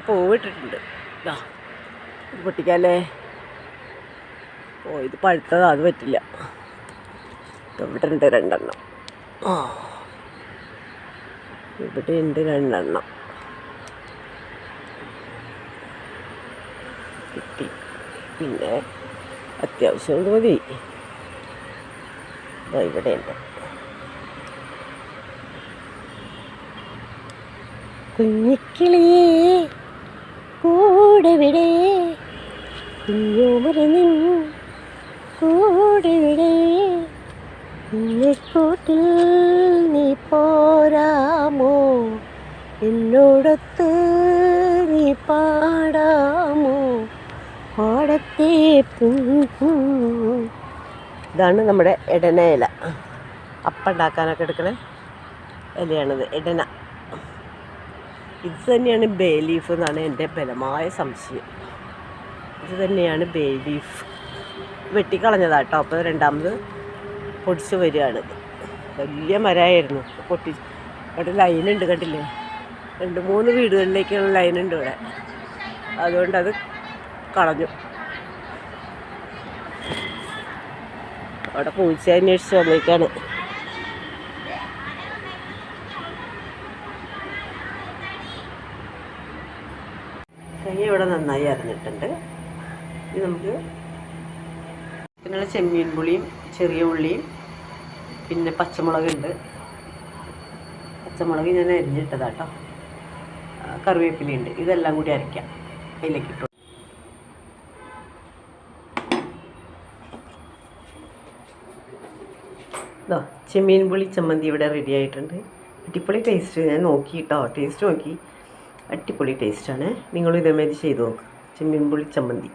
നിറയെ പൂവിട്ടിട്ടുണ്ട് ഇതാ പൊട്ടിക്കാല്ലേ? ഓ ഇത് പഴുത്തതാ അത് പറ്റില്ല. ഇവിടെയുണ്ട് രണ്ടെണ്ണം. ഓ ഇവിടെ ഉണ്ട് രണ്ടെണ്ണം. കിട്ടി. പിന്നെ അത്യാവശ്യം മതി. ഇവിടെയുണ്ട്. കുഞ്ഞിക്കിളിയേ കൂടെ വിടെ. നിൻ കൂടെ വിടെ. കുഞ്ഞിക്കൂട്ടിൽ നീ പോരാമോ? എന്നോടൊത്ത് നീ പാടാമോ? പാടത്തെ ഇതാണ് നമ്മുടെ ഇടന ഇല അപ്പുണ്ടാക്കാനൊക്കെ എടുക്കണേ ഇലയാണിത്. എടന. ഇത് തന്നെയാണ് ബേ ലീഫ് എന്നാണ് എന്റെ ബലമായ സംശയം. ഇത് തന്നെയാണ് ബേ ലീഫ്. വെട്ടിക്കളഞ്ഞതാട്ടോ. അപ്പോൾ രണ്ടാമത് പൊടിച്ച് വരികയാണ്. വലിയ മരമായിരുന്നു. പൊട്ടി അവിടെ ലൈനുണ്ട് കണ്ടില്ലേ? രണ്ട് മൂന്ന് വീടുകളിലേക്കുള്ള ലൈനുണ്ട് ഇവിടെ. അതുകൊണ്ട് അത് കളഞ്ഞു. അവിടെ പൂച്ച അന്വേഷിച്ച് വന്നേക്കാണ്. തേങ്ങ ഇവിടെ നന്നായി അരിഞ്ഞിട്ടുണ്ട്. ഇനി നമുക്ക് പിന്നെ ചെമ്മീൻ പുളിയും ചെറിയ ഉള്ളിയും പിന്നെ പച്ചമുളകുണ്ട്. പച്ചമുളക് ഞാൻ അരിഞ്ഞിട്ടതാട്ടോ. ആ, കറിവേപ്പിലയുണ്ട്. ഇതെല്ലാം കൂടി അരയ്ക്കാം. അതിലേക്ക് ഇട്ടു. ഇതോ ചെമ്മീൻ പുളി ചമ്മന്തി ഇവിടെ റെഡി ആയിട്ടുണ്ട്. അടിപൊളി ടേസ്റ്റ് ഞാൻ നോക്കി കേട്ടോ ടേസ്റ്റ് നോക്കി. അടിപൊളി ടേസ്റ്റാണ് നിങ്ങളും ഇതേമാതിരി ചെയ്ത് നോക്കുക ചെമ്മീൻ പുളി ചമ്മന്തി